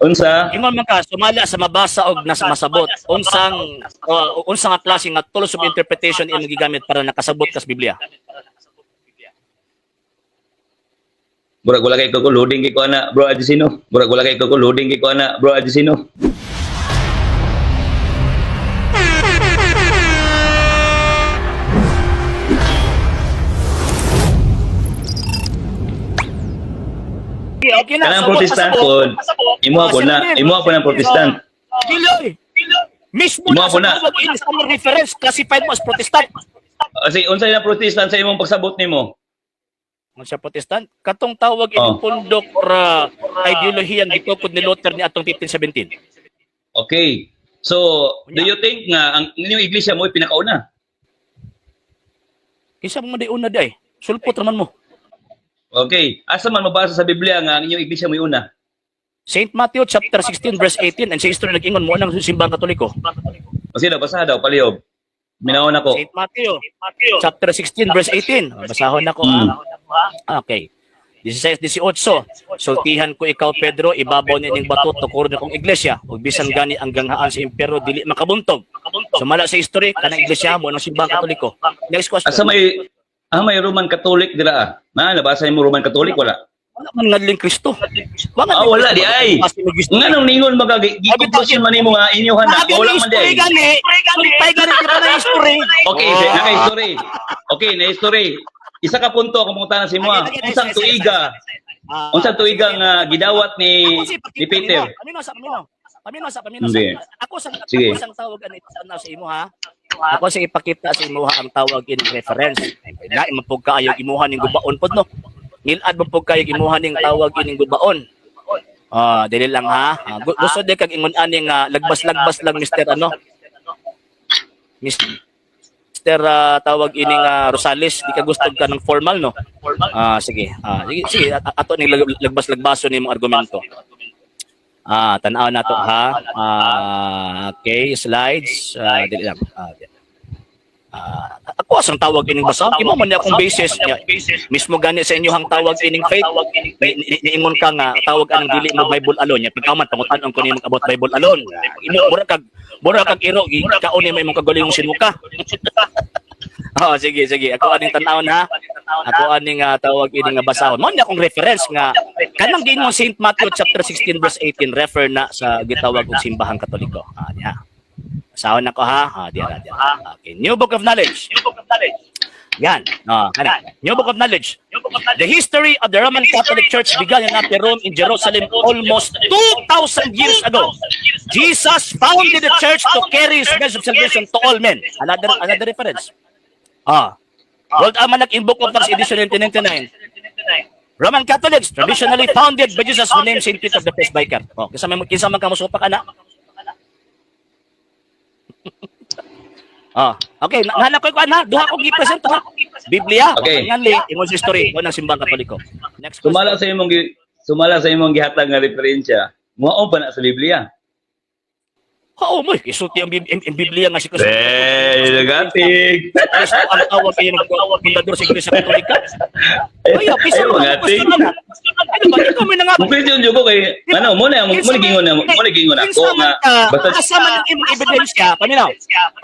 Unsa? Ingon man ka sumala sa mabasa og nasa masabot. Unsang uh, unsa nga klase nga tools of interpretation imong gigamit para nakasabot kas Biblia? Murag wala kay ko loading kay ko ana, bro Adisino. Murag wala kay ko loading kay ko ana, bro Adisino. Kanang protestant po, imo Ah, ako na, sino imo ako ng protestant. Dili. Mismo Imo na ako sa na. tawag ini sa mga reference classified mo as protestant. Kasi unsa na protestant sa imong pagsabot nimo? Mo siya protestant, katong tawag Oh. pundok ra ideolohiya ang gitukod ni Luther ni atong 1517. Okay. So, do you think nga ang inyong iglesia mo ay pinakauna? Kinsa mo di una day? Sulpot raman mo. Okay. Asa man mabasa sa Biblia nga ang inyong iglesia mo una? St. Matthew chapter 16 verse 18 and sa history nag-ingon mo ng simbang katoliko. O sino basa daw palihog. Minawon ako. St. Matthew, chapter 16 verse 18. Basahon ako Mm. ha. Okay. 16 18. Sultihan ko ikaw Pedro, ibabaw ni ning bato tukuro na kong iglesia ug bisan gani ang ganghaan sa impero dili makabuntog. Sumala sa history kanang iglesia mo ng simbang katoliko. Next question. Asa may ah, may Roman Catholic dira ah. Na nabasa mo Roman Catholic wala? wala man ngadling Kristo. Wala Ah, wala di ay. Nga nang ningon magagigikumpusyon man nimo nga inyohan na wala man di ay. gani. Pay gani ka na history. Okay, oh. naka history. Okay, na history. Isa ka punto akong pangutana sa imo. ah. Unsang tuiga? Unsang tuiga nga gidawat ni ni Peter? Kamino sa kamino. Kamino sa sa. Ako sa ako sang tawag ani na sa imo ha. Ako sa ipakita sa imo ha ang tawag in reference. Na imapog kaayo imuha ning gubaon pod no. Nilad mo pog kayo imuha ning tawag ining gubaon. Ah, dili lang ha. Gu- gusto di kag ingon ani nga lagbas-lagbas lang Mr. ano. Mr. ah, tawag ini nga Rosales, di ka gusto ka ng formal no. Ah, sige. Ah, sige, sige at- ato ni lag- lagbas-lagbaso ni mong argumento. Ah, tanaw na to ha. Ah, okay, slides. Ah, dili lang. Ah, di- Ah, ako asang tawag ining basa. Imo man ni akong basis niya. Mismo gani sa inyo hang tawag ining faith. Ni- ni- Niingon ka nga tawag anang dili mo Bible alone. Ya pagkaman pangutan ko nimo about Bible alone. Ah, Imo mura kag mura kag iro kaon ni mo imong kagaling sinuka. Oh, sige, sige. Ako aning tan-aw na. Ako aning uh, tawag ini nga basahon. Mo ni akong reference nga kanang giingon St. Matthew chapter 16 verse 18 refer na sa gitawag og simbahang Katoliko. Ah, diha. Basahon ako ha. Ah, diha, diha. Okay, New Book of Knowledge. New Book of Knowledge. Yan. Oh, kana. New Book of Knowledge. The history of the Roman Catholic Church began in Upper Rome in Jerusalem almost 2,000 years ago. Jesus founded the church to carry his message of salvation to all men. Another another reference. Ah. World Almanac in Book of Acts edition 1999. Roman Catholics traditionally founded by Jesus who named Saint Peter the First Biker. Oh, kinsa man kinsa man kamo supak ana? Ah, okay, na nana ko ko ana, duha ko gi-present ha. Biblia, Okay. nganli ingon sa history mo ng simbang katoliko. Next question. Sumala sa imong sumala sa imong gihatag nga referensya. Muao pa na sa Biblia. Oo mo, isulti ang, ang, Biblia nga si Kristo. Eh, nagatig. Kristo ang tawag kayo ng fundador sa Iglesia Katolika. Kaya, pisa Ayaw, mo question na. Ano ba, ikaw may nga Kung question jud ko kay ano mo na mo na gingon na mo na gingon ako nga basta asa man ang imong ebidensya, paminaw.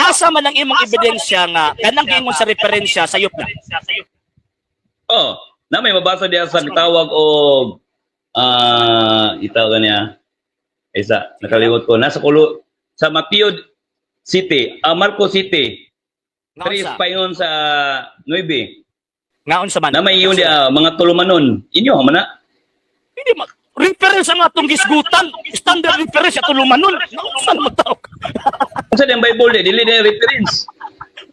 Asa man ang imong ebidensya nga kanang giingon sa referensya sa yup na. oh, na may mabasa diya sa tawag og ah itaw kanya isa nakalimutan ko nasa kulo sa Mateo City, ah, Marco City, Ngaon Tres sa? payon sa 9. Ngaon sa man? Na may yun diya mga tulumanon. Inyo man na. Hindi ma reference ang atong gisgutan. Standard reference ato lumanon. Ngaon sa tawag? Unsa din Bible di dili na reference.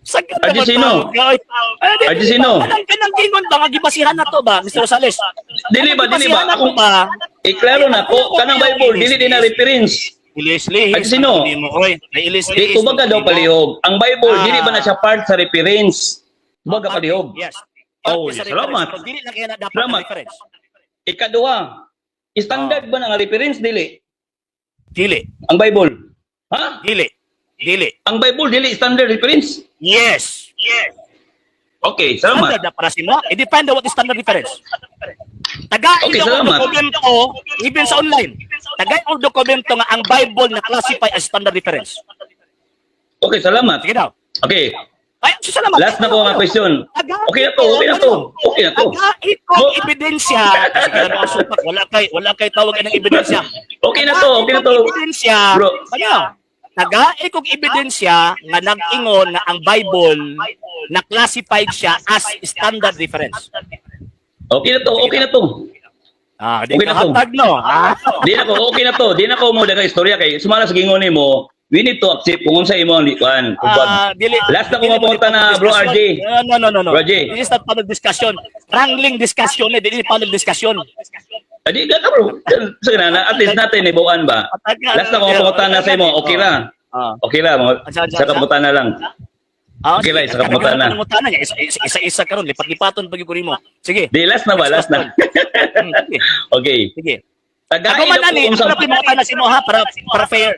Sa ganun Ardi mo sino? tawag, ay. Ay, di- Ardi sino? Kanang kanang giingon ba nga gibasihan na to ba, Mr. Rosales? Dili ba dili ako ba? iklaro na ko kanang Bible dili din na reference. Ilis-lihis. Ardi sino? Mo, oy. Ay, ilis-lihis. Di kumbaga daw palihog. Ang Bible Ah. dili ba na siya part sa reference? Kumbaga palihog. Yes. Oh, sa salamat. Dili lang kaya na dapat Salamat. na reference. Ikaduha, standard ba na nga reference dili? Dili. Ang Bible. Ha? Dili. Dili. Ang Bible dili standard reference? Yes. Yes. Okay, salamat. Standard na para sa mo. It depends on what is standard reference. Tagay Okay, salamat. dokumento, even sa online. Tagay ang dokumento nga ang Bible na classify as standard reference. Okay, salamat. Sige daw. Okay, Ay, so salamat. last na po ang question. Okay na to, okay na to. Okay na to. Aga, ikaw Mo- ebidensya. Ang? Wala kay, wala kay tawag ng ebidensya. Okay na to, okay na to. Ebidensya. Bro. Ano? Nagae kog ebidensya nga nag-ingon nga ang Bible na classified siya as standard reference. Okay na to, okay na to. Ah, di Okay ka na to. hatag no. Ah. Di na ko, okay na to. Di na ko mo daga istorya kay sumala sa gingon mo. We need to accept kung unsa imo likuan. Ah, dili. Last na ko mapunta na, bro. RJ. Ah, No, no, no, no. RJ. This is not panel discussion. Wrangling discussion eh, dili panel discussion. Adi ka bro. Sa na at least natin ibuan ba. Last na ko mapunta na sa imo. Okay ra. Ah. Okay ra mo. Sa kamutan na lang. Ah, Okay, sige. lai, sa kamutan na. Kamutan na. Isa- isa- Isa-isa karon lipat-lipaton pag ko mo. Sige. Di last na ba? Last na. Hmm, sige. okay. Sige. Tagay Ako man ani, ako na pinaka na sino ha para para fair.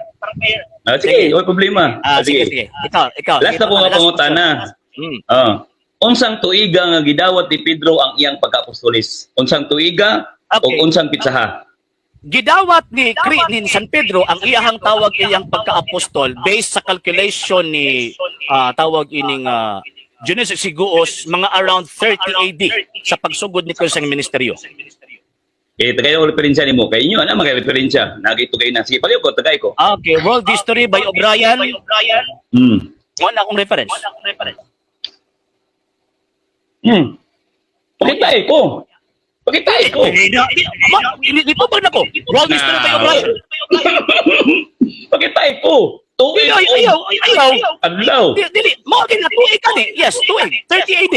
Ah, sige, Sige. problema. Ah, sige, sige. Ikaw, ikaw. Last na ko nga pangutan na. Hmm. Ah. Unsang tuiga nga gidawat ni Pedro ang iyang pagka-apostolis? Unsang tuiga Okay. o unsang pitsaha? Gidawat ni Cri ni San Pedro ang iyahang tawag iyang pagka-apostol based sa calculation ni ah, tawag ining uh, Genesis Siguos mga around 30 AD sa pagsugod ni Kristo sa ministeryo. Eh, tagay ko referensya ni mo. Kay inyo, ano mga referensya? Nagito kayo na. Sige, paliw ko, tagay ko. Okay, World History by O'Brien. Hmm. Wala akong reference. Hmm. Pakitay ko. Pakitay ko. Eh, di- di- ma- di- Di pa ba na ko? World History by O'Brien. Pakitay ko. Tuwid Ayaw, ko. ayaw, ayaw. Adlaw. Dili. Mo na tuig ka ni. Yes, tuig. 30 AD.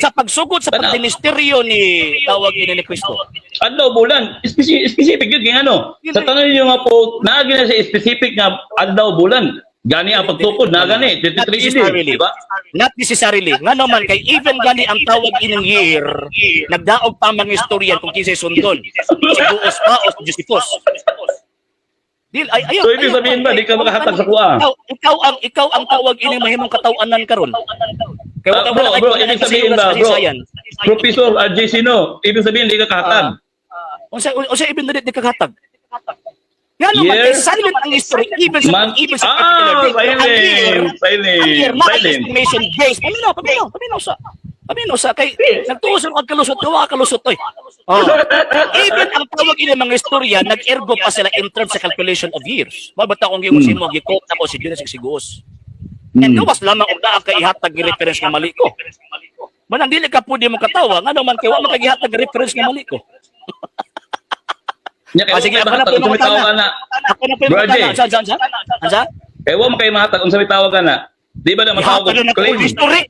Sa pagsugod sa Tanaw. pagministeryo ni tawag ni Kristo. Adlaw bulan. Speci- specific yun ano. Sa tanong niyo nga po, naagi na sa specific nga adlaw bulan. Gani ang pagtukod, na gani. Not 33 necessarily. di ba? Not necessarily. Nga naman, kay even gani ang tawag ining year, nagdaog pa mga istoryan kung kinsay sundon. Si Buos pa o si Josephus. Dil, ay, ayaw, So, ibig sabihin ba, di ka makahatan sa kuha? Ikaw, ikaw ang ikaw ang tawag ining mahimong katawanan karon. Kaya Ah, bro, bro, ibig sabihin ba, bro, Professor RJ Sino, ibig sabihin, di ka kahatag. Unsa unsa ibig na di kakatag? Nga naman, Year? kay silent ang history, even sa, Man, even sa ah, particular date. Ang year, silent, ang year, silent, na silent. estimation based. Paminaw, paminaw, paminaw sa. Paminaw sa kay nagtuos ang kalusot, duwa ka kalusot oy. Oh. Even ang tawag ini mga istorya, nag-ergo pa sila in terms sa calculation of years. Mabata kung giyon Hmm. si mo gikot ako si Genesis Siguos. And Hmm. gawas lamang og naa kay ihatag gi reference nga mali ko. Manang dili ka pudi mo katawa, nga naman kay wa man kay ihatag gi reference nga mali ko. Nya kay sige, ako na unsa mga ka na. Ako na Bro, yung Jay. San, san, san? Ansa? Kay kay mahatag unsa may tawag ka na. Di ba na matawag na claim? ko history.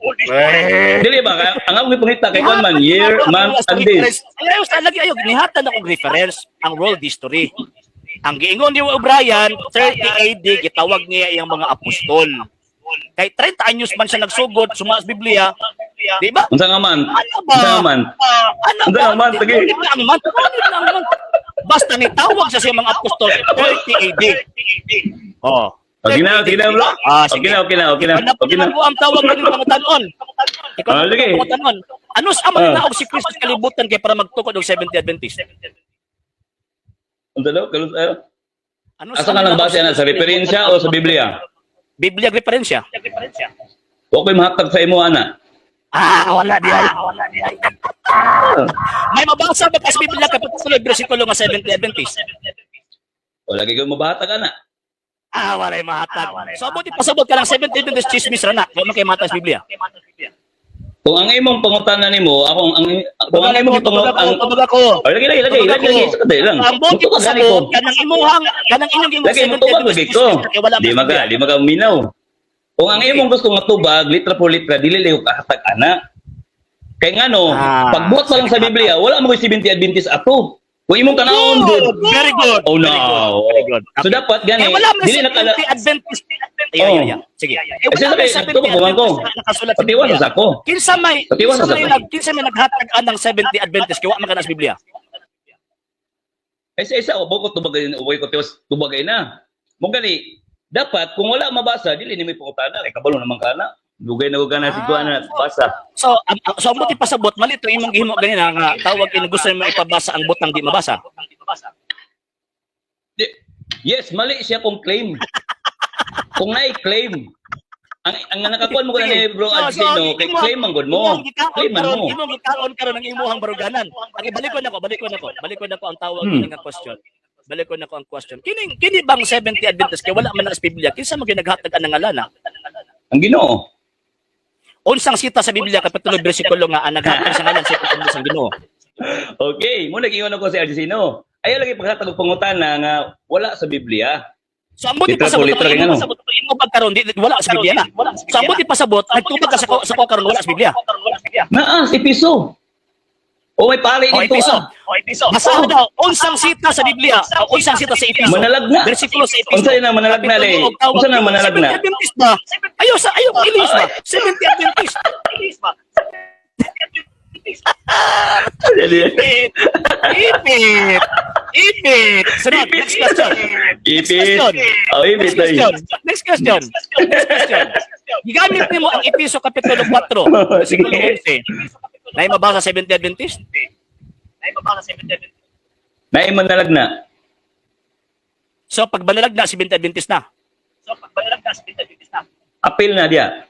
Dili ba ang ako pangita kay kwan man year, month and days. Ayaw sa lagi ayaw nihatan akong reference ang world history. Ang giingon ni O'Brien, 30 AD gitawag niya iyang mga apostol. Kay 30 anyos man siya nagsugod sumas Biblia, di ba? Unsa nga man? Ano ba? Unsa nga man? Ano Unsa ba? nga man? Sige. Ang man? Basta nitawag siya sa mga apostol 30 AD. Oh. Okay na, okay na, bro. Ah, Okay sige. na, okay na, okay na. Okay na. ang tawag ng mga tanon? Ikaw Ah, na ang tanon. Ano sa Ah. naog si Kristo sa kalibutan kay para magtukod og 70 Adventist? Unsa daw? Kalus ayo. Ano Asa ka man nang base naog ana si sa referensya o sa Biblia? Biblia referensya. Wa ko'y mahatag sa imo ana. Ah, wala di ay. Wala di ay. May mabasa ba sa Biblia kapag tuloy bersikulo nga 70 Adventist? Wala kay ko mabahatag ana. Ah, wala yung mahatag. So, buti pasabot ka ng 70 Adventist chismis ra na. Huwag man kayo matag sa Biblia. Kung ang imong pangutanan nimo, akong ang kung ang imong Tabag pangut ako, ang tabag ako. Oh, lagi lagi lagi lagi lagi sa kadai lang. Ang buti ko. pasabot, kanang imuhang, kanang inyong gingon Lagi mo tubag lagi ko. Di maga, di maga minaw. Kung ang imong gusto nga tubag, litra por litra, dili liyo kahatag ana. Kay ngano, Ah. pagbuhat pa lang sa Biblia, wala mo ko'y 70 Adventist ato. Kung imong kanahon Good, good. very good. Oh no. Very good. So dapat gani, Eh, wala man dili nakala 70 Adventist. Ayan, Oh. ayan, ayan. Sige. Eh, Eh, wala man sa 70 nagtubag naman ko. Adventist na nakasulat Patiwan sa ako. Kinsa may Patiwan kinsa sa nag kinsa may naghatag anang 70 Adventist kay wa man kana sa Biblia. Ay sa isa ubo ko tubagay uboy ko tiwas tubagay na. Mo gani dapat kung wala mabasa dili ni may pangutana kay kabalo naman kana. Dugay na ko ka na si Ah. Kuan na basa. So, am- so ang buti pasabot, mali ito imong gihimo ganina nga tawag ini gusto mo ipabasa ang butang di mabasa. Di, yes, mali siya kung claim. kung na-claim. Ang ang nakakuan mo ko na ni Bro Adjino, kay claim ang good mo. Claim man mo. Imong gikaon karon ang imuhang baruganan. Okay, balikon nako, balikon nako. Balikon nako ang tawag Hmm. nga question. Balikon nako ang question. Kini kini bang 70 Adventist kay wala man na sa Biblia. Kinsa mo ginaghatag ang ngalana? Ang Ginoo. Unsang sita sa Biblia kapitulo bersikulo nga ang naghatag sa ngalan sa Panginoon sa Ginoo. Okay, mo nag-ingon ako si Adjino. Ayaw lagi paghatag og pangutana nga wala sa Biblia. So ang buti pasabot imo kay ano? imo pag karon di wala sa Biblia na. So ang buti pasabot nagtubag ka sa ko- sa ko karon wala sa Biblia. Naa, si Piso. O may pari O dito Episo. ah. O Episo. Basa daw unsang sita sa Biblia, o unsang sita sa Episo. Manalagna. Bersikulo sa Episo. Unsa na manalagna le? Kapitulo, tawag Unsa na yun, manalagna? 70 Adventist ba? Ayo sa ayo ilis ba? 70 Adventist. Ilis ba? Ipit. Ipit. Ipit. Sunod, next question. Next Ipit. question. Oh, ipit Next ay. question. Next question. Next question. Gigamit nimo ang Episo Kapitulo 4, versikulo 11. Na mabasa sa 70 Adventist? Na mabasa sa 70 Adventist. Naay manalagna. So pag banalag na, 70 Adventist na. So pag banalag na, 70 Adventist na. Apil na dia.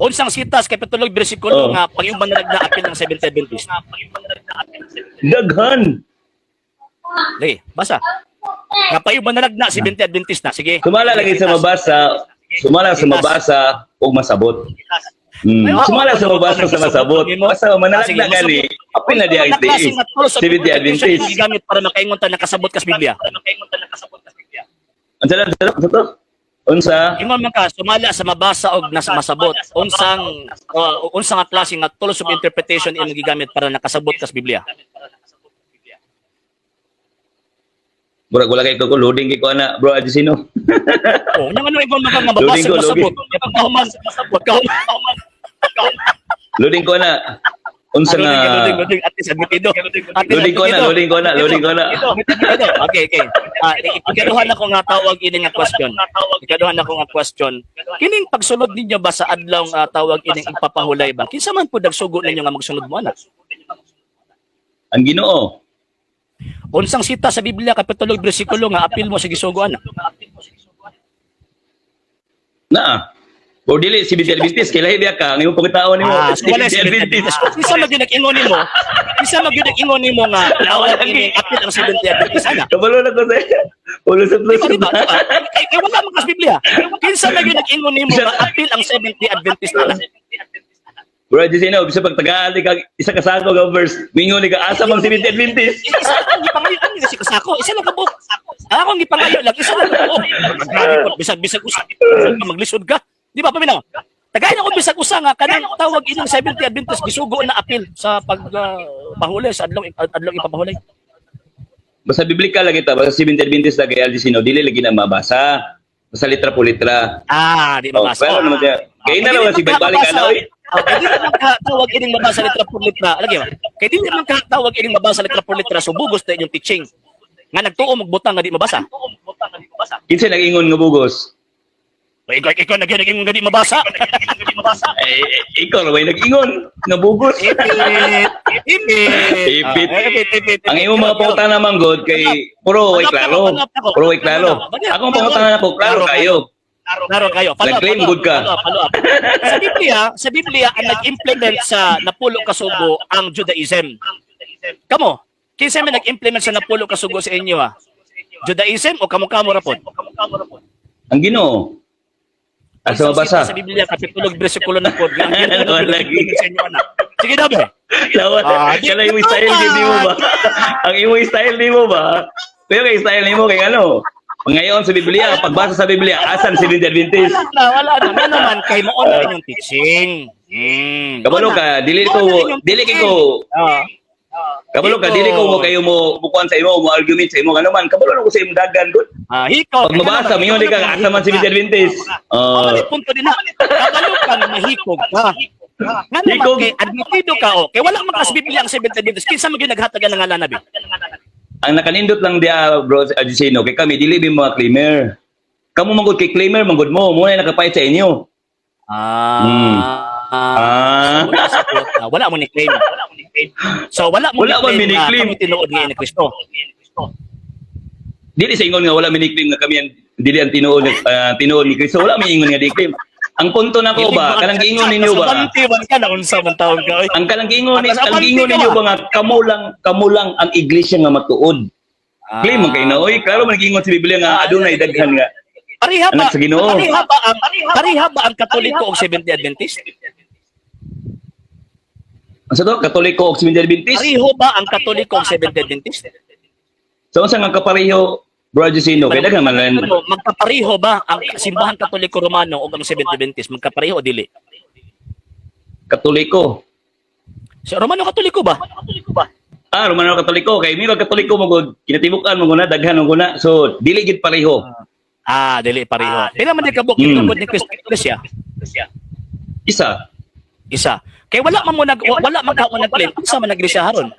Unsang sitas, kapitulo, bersikulo Oh. nga, pag yung banalag na apil ng 70 Adventist. Daghan. Sige, basa. Nga pa yung banalag na, 70 Adventist na. Sige. Sumala lagi sa mabasa, sumala sa mabasa ug masabot. Hmm. Sumala sa mabasa sa masabot. Basta manalagna gani. Apil na dia iti. 70 Adventist. Gamit para makaingon ta nakasabot kas Biblia. Unsa lang unsa to? Unsa? Ingon man ka sumala sa mabasa og nasa masabot. Unsang uh, unsang klase nga tools of interpretation imong gigamit para nakasabot kas Biblia. Murag wala kay ko loading kay ko ana, bro Adisino. Oh, nang ano ingon man ka nga Loading mabasa ko, masabot. pagkahuman masabot. Kahuman. Loading ko na. Unsa Loading, nga loading, loading. At least admitido. Loading ko na, loading ko na, loading ko na. Okay, okay. Ah, ikaduhan ako nga tawag ini nga question. Ikaduhan ako nga question. Kining pagsulod ninyo ba sa adlaw nga tawag ining ipapahulay ba? Kinsa man po nagsugo ninyo nga magsunod mo ana? ang Ginoo. Unsang sita sa Biblia kapitulo bersikulo nga apil mo sa gisugo ana? Na. O dili si Binti Adventist kay lahi biya ka ang imong pagkatao nimo Ah, si so wala Binti si Adventist. Isa mag ingon nimo. Isa mag ingon nimo nga tawag ini apil ang 70 Adventist ana. Kabalo na ko sa ulo sa plus. Di? Di? Kay kay wala man kas Biblia. Kinsa lagi nag-ingon nimo nga apil ang 70 Adventist ana? Bro Adisino, bisa pag tagaan ka isa ka sako nga verse, mingon ni ka asa mang si Binti Adventist. Isa lang gipangayo ani kasi kasako. Isa lang kabuk. Ako ang gipangayo lang isa lang. Grabe po bisag bisag usa. Bisag ka maglisod ka. Di ba paminaw? Tagay na ko bisag usa nga kanang tawag ining 70 Adventist gisugo na apil sa pag uh, pahuli sa adlaw adlaw ipapahulay. Basta biblical lagi ta, basta si Binti Adventist lagi Adisino, dili lagi na mabasa. Basta litra po litra. Ah, di Oh, mabasa. pero naman siya. Kaya na naman si Balik ana oy. Okay, di naman ka tawag ining mabasa litra por litra. Lagi ba? Kaya di naman ka tawag ining mabasa litra por litra so bugos ta inyong teaching. Nga nagtuo magbutang nga di mabasa. Kinsa nag-ingon nga bugos? O, Ikaw, ikaw na ginaging nga di mabasa. Eh, eh, ikaw na may nag-ingon nga bugos. Ipit. Ipit. Ipit. Ah, Ang imong mga pangutana naman god kay puro way klaro. Puro way klaro. Akong pangutana ko klaro kayo. Klaro kayo. Follow up, Nag-claim good ka. Sa Biblia, sa Biblia ang nag-implement sa napulo kasugo ang Judaism. Kamo, kinsa may nag-implement sa napulo kasugo sa inyo ha? Judaism o kamo-kamo rapod? Ang Ginoo. Asa mabasa? Sa Biblia, kapitulo bersikulo na pod. Ang Ginoo Wala lagi. sa inyo anak. Sige daw be. Lawan. Ah, di- Kala yung style di mo ba? Ang imong style di mo ba? Pero kay style nimo kay ano? Ngayon sa Biblia, pagbasa sa Biblia, asan si Binti Adventist? Wala na, wala na. Nga naman, kay mo na inyong teaching. Hmm. Kabalo ka, dili ko dili kay ko Ah. Kabalo ka, dili ko mo kayo mo bukuan sa imo, mo argument sa imo kanuman. Kabalo na ko sa imo dagan gud. Ah, hikaw. Pag mabasa, mingon di ka asa man si Binti Adventist. Oh, Oh, uh, punto din na. Kabalo ka na mahikog ka. Nga naman kay admitido ka o. Kay wala man kas Biblia ang 70 dito. Kinsa mo ginaghatagan ng ngalan nabi? ang nakanindot lang dia bro Adisino kay kami dili bi mga claimer. Kamu manggod kay claimer manggod mo, mo na nakapayat sa inyo. Ah. Hmm. ah, wala sa ah, wala mo ni. So wala mo Wala man ni claim na tinuod nga ni Kristo. Dili sa ingon nga wala miniklim nga kami ang dili ang tinuod uh, tinuod ni Kristo. Wala may ingon nga diklim. Ang punto na ko ba, kanang giingon ninyo ba? Sabante man ka na unsa man taon ka. Ang kanang giingon ni Ang giingon ninyo ba? ba nga kamo lang kamo lang ang iglesia nga matuod. Ah. Claim man kay na oy, klaro man giingon sa Biblia nga adunay daghan nga. Pariha ba? Anak sa Ginoo. Pariha ba ang pariha ba ang Katoliko o Seventh-day Adventist? Ang sa to, Katoliko o Seventh-day Adventist. Pariho ba ang Katoliko o Seventh-day Adventist? So unsa nga kapareho Brother Sino? Kay daghan man lang. Ano, magkapareho ba ang simbahan Katoliko Romano o ang Seventh-day Adventist? Magkapareho o dili? Katoliko. Si Romano Katoliko ba? Ah, Romano Katoliko kay miro Katoliko mo kinatibukan mo guna daghan mo guna. So dili gid pareho. Ah, dili pareho. Pila man di ka bukid Hmm. tungkol ni Cristo Iglesia? Isa. Isa. Kay wala man mo nag wala man ka mo nag-claim unsa man nag-iglesia haron?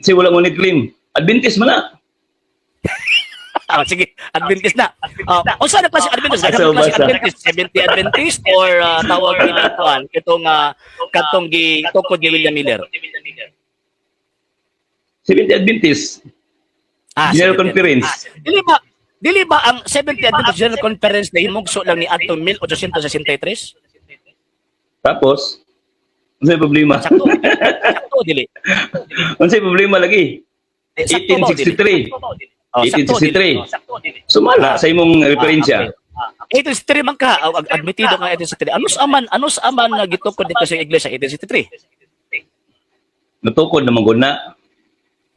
Kasi wala mo ni claim. Adventist man na. Ah, sige, Adventist na. Uh, unsa na klase Adventist? Basa, Ano klase basa. Adventist? Seventh-day Adventist or uh, tawag nila kuan kitong uh, katong gi tukod ni William Miller? Seventh Adventist. Ah, General Conference. Adventist. Dili ba Dili ba ang 70th Adventist General Conference na himugso lang ni adtong 1863? Tapos, unsay problema? Sakto. Sakto dili. unsay problema lagi? Eh, sakto ba o dili? 1863. Oh, sakto, 1863. dili. Oh, sakto, dili. Sumala sa imong referensya. Ah, okay. 1863 man ka, admitido nga 1863. Anos aman, anos aman na gitukod dito sa iglesia 1863? Natukod. Na-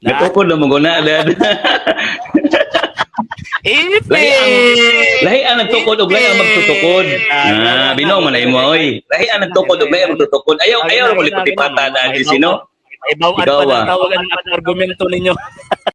Natukod naman guna. If Lahi ang lahi ang nagtukod ug lahi ang magtutukod. Ah, binaw man ay mo oy. Lahi ang nagtukod ug lahi ang magtutukod. Ayaw ayaw mo lipot-lipata na di sino. Ibaw at Ikaw pa ba? tawagan ng argumento ninyo.